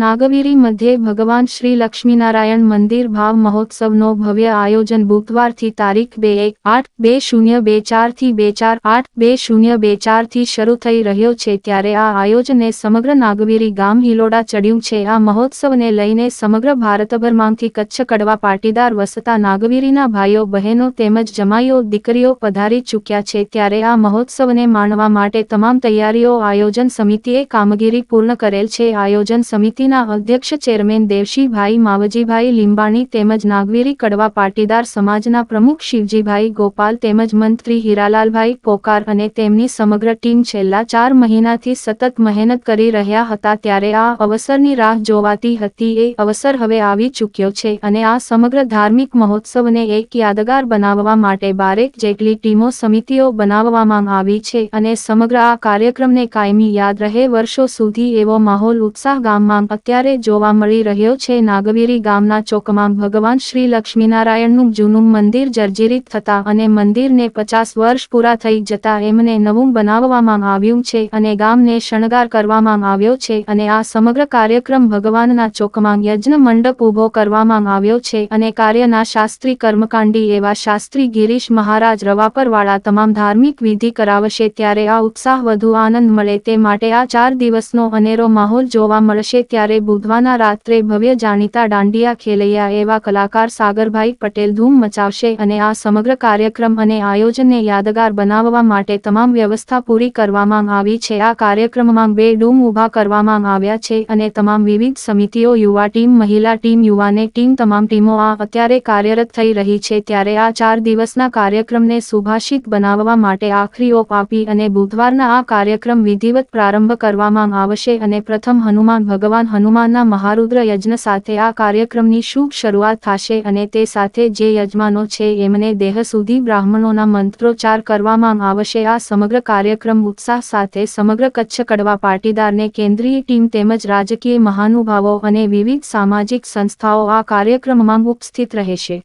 નાગવીરી મધ્યે ભગવાન શ્રી લક્ષ્મીનારાયણ મંદિર ભાવ મહોત્સવનો ભવ્ય આયોજન બુધવારથી તારીખ બે એક આઠ બે શૂન્ય બે ચારથી બે ચાર આઠ બે શૂન્ય બે ચારથી શરૂ થઈ રહ્યો છે ત્યારે આ આયોજને સમગ્ર નાગવીરી ગામ હિલોડા ચડ્યું છે. આ મહોત્સવને લઈને સમગ્ર ભારતભરમાંથી કચ્છ કડવા પાટીદાર વસતા નાગવીરીના ભાઈઓ, બહેનો તેમજ જમાઈઓ, દીકરીઓ પધારી ચૂક્યા છે. ત્યારે આ મહોત્સવને માણવા માટે તમામ તૈયારીઓ આયોજન સમિતિએ કામગીરી પૂર્ણ કરેલ છે. આયોજન સમિતિના અધ્યક્ષ ચેરમેન દેવશીભાઈ માવજીભાઈ લીંબાણી તેમજ નાગવીરી કડવા પાટીદાર સમાજના પ્રમુખ શિવજીભાઈ ગોપાલ તેમજ મંત્રી હીરાલાલભાઈ પોકાર અને તેમની સમગ્ર ટીમ છેલ્લા ચાર મહિનાથી સતત મહેનત કરી રહ્યા હતા ત્યારે આ અવસરની રાહ જોવાતી હતી. એ અવસર હવે આવી ચૂક્યો છે અને આ સમગ્ર ધાર્મિક મહોત્સવને એક યાદગાર બનાવવા માટે બારેક જેટલી ટીમો સમિતિઓ બનાવવામાં આવી છે અને સમગ્ર આ કાર્યક્રમને કાયમી યાદ રહે વર્ષો સુધી એવો માહોલ ઉત્સાહ ગામમાં અત્યારે જોવા મળી રહ્યો છે, નાગવીરી ગામના ચોકમાં ભગવાન શ્રી લક્ષ્મીનારાયણનું જૂનું મંદિર જર્જરિત થતા અને મંદિરને પચાસ વર્ષ પૂરા થઈ જતા એમને નવું બનાવવામાં આવ્યું છે અને ગામને શણગાર કરવામાં આવ્યો છે અને આ સમગ્ર કાર્યક્રમ ભગવાનના ચોકમાં યજ્ઞ મંડપ ઊભો કરવામાં આવ્યો છે અને કાર્યના શાસ્ત્રી કર્મકાંડી એવા શાસ્ત્રી ગિરીશ મહારાજ રવાપરવાળા તમામ ધાર્મિક વિધિ કરાવશે ત્યારે આ ઉત્સાહ વધુ આનંદ મળે તે માટે આ ચાર દિવસનો અનેરો માહોલ જોવા મળશે ત્યારે બુધવારના રાત્રે ભવ્ય જાણીતા દાંડિયા ખેલૈયા એવા કલાકાર સાગરભાઈ પટેલ ધૂમ મચાવશે અને આ સમગ્ર કાર્યક્રમ અને આયોજનને યાદગાર બનાવવા માટે તમામ વ્યવસ્થા પૂરી કરવામાં આવી છે. આ કાર્યક્રમમાં બે ડૂમ ઊભા કરવામાં આવ્યા છે અને તમામ વિવિધ સમિતિઓ, યુવા ટીમ, મહિલા ટીમ, યુવાને ટીમ, તમામ ટીમો આ અત્યારે કાર્યરત થઈ રહી છે. ત્યારે આ ચાર દિવસના કાર્યક્રમને સુભાષિત બનાવવા માટે આખરી ઓપ આપી અને બુધવારના આ કાર્યક્રમ વિધિવત પ્રારંભ કરવામાં આવશે અને પ્રથમ હનુમાન ભગવાન હનુમાનના મહારુદ્ર યજ્ઞ સાથે આ કાર્યક્રમની શુભ શરૂઆત થશે અને તે સાથે જે યજમાનો છે એમને દેહ સુધી બ્રાહ્મણોના મંત્રોચ્ચાર કરવામાં આવશે. આ સમગ્ર કાર્યક્રમ ઉત્સાહ સાથે સમગ્ર કચ્છ કડવા પાટીદારને કેન્દ્રીય ટીમ તેમજ રાજકીય મહાનુભાવો અને વિવિધ સામાજિક સંસ્થાઓ આ કાર્યક્રમમાં ઉપસ્થિત રહેશે.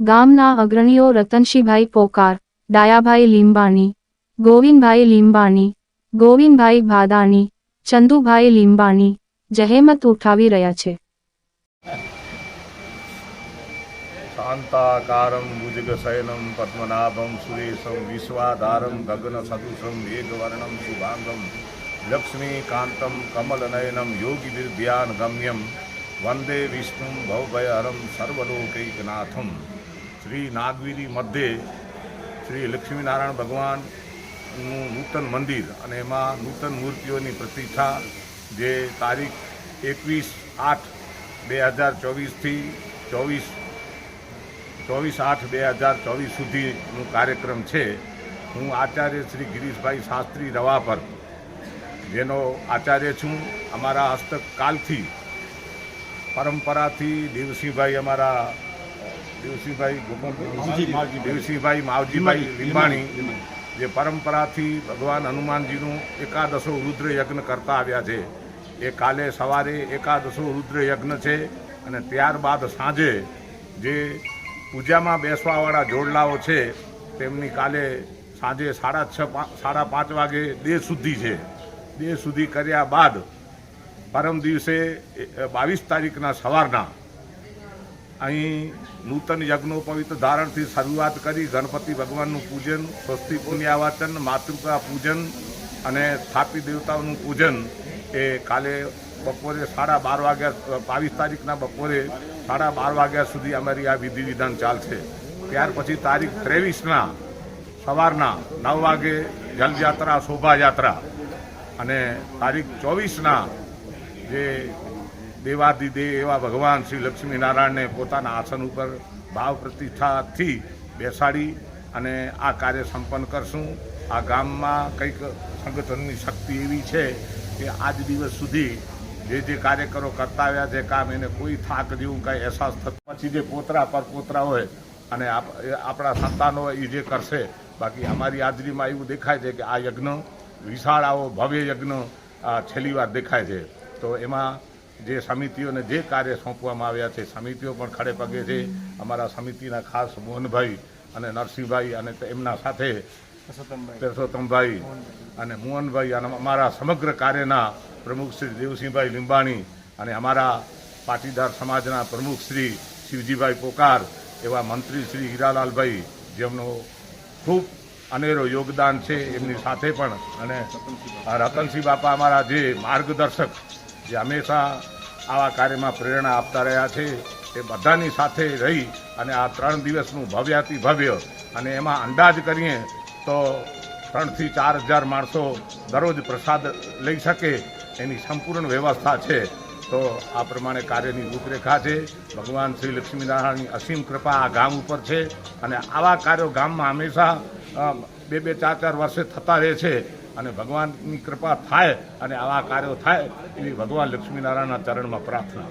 ગામના અગ્રણીઓ રતનશીભાઈ પોકાર, ડાયાભાઈ લીંબાણી, ગોવિંદભાઈ લીંબાણી, ગોવિંદભાઈ ભાદાણી, ચંદુભાઈ લીંબાણી જહેમત ઉઠાવી રહ્યા છે. શાંતાકારಂ ભુજગશયનમ પદ્મનાભમ સુરેશમ વિશ્વાધારમ ગગનસદૃશમ વેગવર્ણમ શુભાંગમ લક્ષ્મીકાંતમ કમલનયનમ યોગીવિદ્યાન ગમ્યમ વંદે વિષ્ણુ ભવભયહરમ સર્વલોકૈકનાથમ. શ્રી નાગવીરી મધ્યે શ્રી લક્ષ્મીનારાયણ ભગવાનનું નૂતન મંદિર અને એમાં નૂતન મૂર્તિઓની પ્રતિષ્ઠા જે તારીખ એકવીસ આઠ બે હજાર ચોવીસથી ચોવીસ ચોવીસ આઠ બે હજાર ચોવીસ સુધીનું કાર્યક્રમ છે. હું આચાર્ય શ્રી ગિરીશભાઈ શાસ્ત્રી રવા પર જેનો આચાર્ય છું અમારા હસ્તક કાલથી પરંપરાથી દેવસિંહભાઈ અમારા દેવસિંહભાઈ ગોપાલ દેવસિંહભાઈ માવજીભાઈ લીંબાણી જે પરંપરાથી ભગવાન હનુમાનજીનું એકાદશો રુદ્ર યજ્ઞ કરતા આવ્યા છે. એ કાલે સવારે એકાદશો રુદ્ર યજ્ઞ છે અને ત્યારબાદ સાંજે જે પૂજામાં બેસવાવાળા જોડલાઓ છે, તેમની કાલે સાંજે સાડા છ સાડા પાંચ વાગે દેહ શુદ્ધિ છે. દેહ શુદ્ધિ કર્યા બાદ પરમ દિવસે બાવીસ તારીખના સવારના અહીં નૂતન યજ્ઞોપવિત ધારણથી શરૂઆત કરી, ગણપતિ ભગવાનનું પૂજન, સ્વસ્તિ પુણ્યાવાચન માતૃકા પૂજન અને સ્થાપી દેવતાઓનું પૂજન એ કાલે બપોરે સાડા બાર વાગ્યા બાવીસ તારીખના બપોરે સાડા બાર વાગ્યા સુધી અમારી આ વિધિ વિધાન ચાલશે. ત્યાર પછી તારીખ ત્રેવીસના સવારના નવ વાગે જલયાત્રા, શોભાયાત્રા અને તારીખ ચોવીસના જે દેવાદિદેવ એવા ભગવાન શ્રી લક્ષ્મીનારાયણને પોતાના આસન ઉપર ભાવ પ્રતિષ્ઠાથી બેસાડી અને આ કાર્ય સંપન્ન કરશું. આ ગામમાં કંઈક સંગઠનની શક્તિ એવી છે કે આજ દિવસ સુધી જે જે કાર્યકરો કરતા આવ્યા છે, કામ એને કોઈ થાક જેવું કાંઈ અહેસાસ થતો પછી જે પોતરા પર પોતરા હોય અને આપણા સંતાનો એ જે કરશે. બાકી અમારી હાજરીમાં એવું દેખાય છે કે આ યજ્ઞ વિશાળ આવો ભવ્ય યજ્ઞ છેલ્લી વાર દેખાય છે. તો એમાં જે સમિતિઓને જે કાર્ય સોંપવામાં આવ્યા છે સમિતિઓ પણ ખડે પગે છે. અમારા સમિતિના ખાસ મોહનભાઈ અને નરસિંહભાઈ અને એમના સાથે પરસોત્તમભાઈ. અને મોહનભાઈ અને અમારા સમગ્ર કાર્યના પ્રમુખ શ્રી દેવસિંહભાઈ લીંબાણી અને અમારા પાટીદાર સમાજના પ્રમુખ શ્રી શિવજીભાઈ પોકાર એવા મંત્રી શ્રી હીરાલાલભાઈ જેમનો ખૂબ અનેરો યોગદાન છે એમની સાથે પણ. અને રતનસિંહ બાપા અમારા જે માર્ગદર્શક જે હંમેશા આવા કાર્યમાં પ્રેરણા આપતા રહ્યા છે એ બધાની સાથે રહી અને આ ત્રણ દિવસનું ભવ્યાતિ ભવ્ય અને એમાં અંદાજ કરીએ તો ત્રણથી ચાર હજાર માણસો દરરોજ પ્રસાદ લઈ શકે એની સંપૂર્ણ વ્યવસ્થા છે. તો આ પ્રમાણે કાર્યની રૂપરેખા છે. ભગવાન શ્રી લક્ષ્મીનારાયણની અસીમ કૃપા આ ગામ ઉપર છે અને આવા કાર્યો ગામમાં હંમેશા બે બે ચાર ચાર વર્ષે થતા રહે છે. અને ભગવાનની કૃપા થાય અને આવા કાર્યો થાય એવી ભગવાન લક્ષ્મીનારાયણના ચરણમાં પ્રાર્થના.